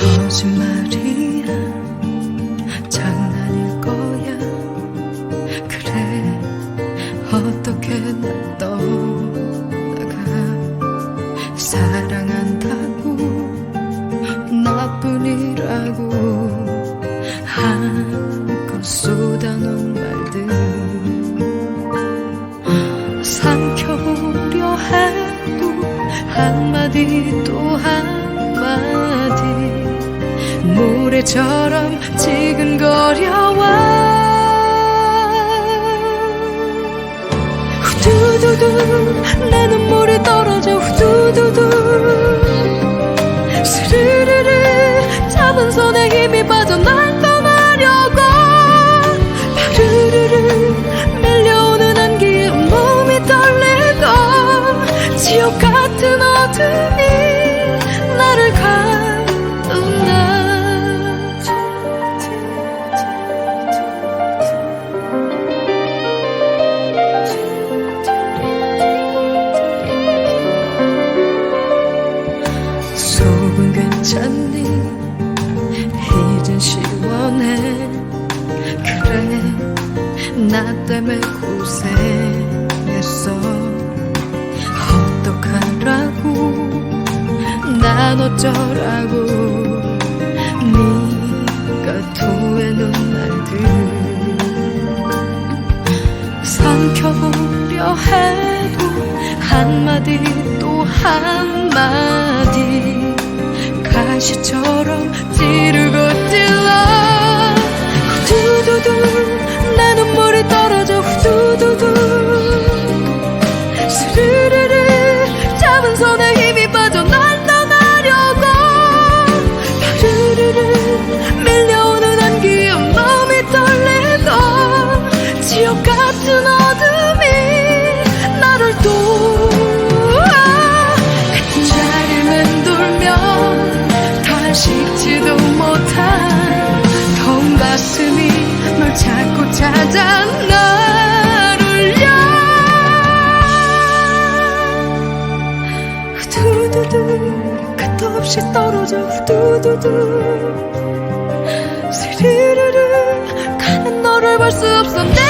거짓말이야. 장난일 거야. 그래 어떻게 나 떠나가? 사랑한다고 나뿐이라고 한껏 쏟아놓은 말들. 삼켜보려 해도 한마디 또한 안개처럼 지근거려와 후두두두 내 눈물이 떨어져 후두두두 스르르르 잡은 손에 나 때문에 고생했어. 어떡하라고? 난 어쩌라고? 네가 토해놓은 날들 삼켜보려 해도 한마디 또 한마디. 가시처럼 찌 찾아 날 울려. 후두두두 끝도 없이 떨어져 후두두두. 스르르르 가는 너를 볼수 감겨